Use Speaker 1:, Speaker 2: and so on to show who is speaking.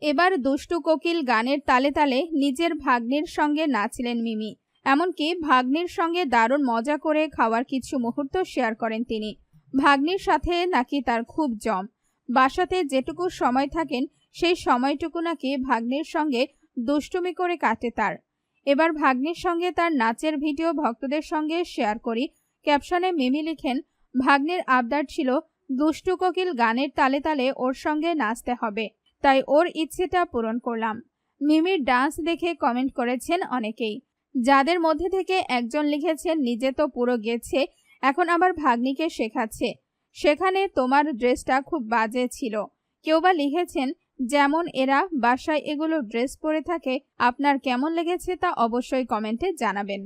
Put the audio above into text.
Speaker 1: এবার দুষ্টু কোকিল গানের তালে তালে নিজের ভাগ্নির সঙ্গে নাচলেন মিমি। এমনকি ভাগ্নির সঙ্গে দারুণ মজা করে খাওয়ার কিছু মুহূর্ত শেয়ার করেন তিনি। ভাগ্নির সাথে নাকি তার খুব জম। বাসাতে যেটুকু সময় থাকেন, সেই সময়টুকু নাকি ভাগ্নির সঙ্গে দুষ্টুমি করে কাটে তার। এবার ভাগ্নির সঙ্গে তার নাচের ভিডিও ভক্তদের সঙ্গে শেয়ার করি। ক্যাপশনে মিমি লিখেন, ভাগ্নির আবদার ছিল দুষ্টু কোকিল গানের তালে তালে ওর সঙ্গে নাচতে হবে, তাই ওর ইচ্ছেটা পূরণ করলাম। মিমির ডান্স দেখে কমেন্ট করেছেন অনেকেই। যাদের মধ্যে থেকে একজন লিখেছেন, নিজে তো পুরো গেছে, এখন আবার ভাগ্নিকে শেখাচ্ছে। সেখানে তোমার ড্রেসটা খুব বাজে ছিল। কেউ বা লিখেছেন যেমন এরা বাসায় এগুলো ড্রেস পরে থাকে আপনার কেমন লেগেছে তা অবশ্যই কমেন্টে জানাবেন।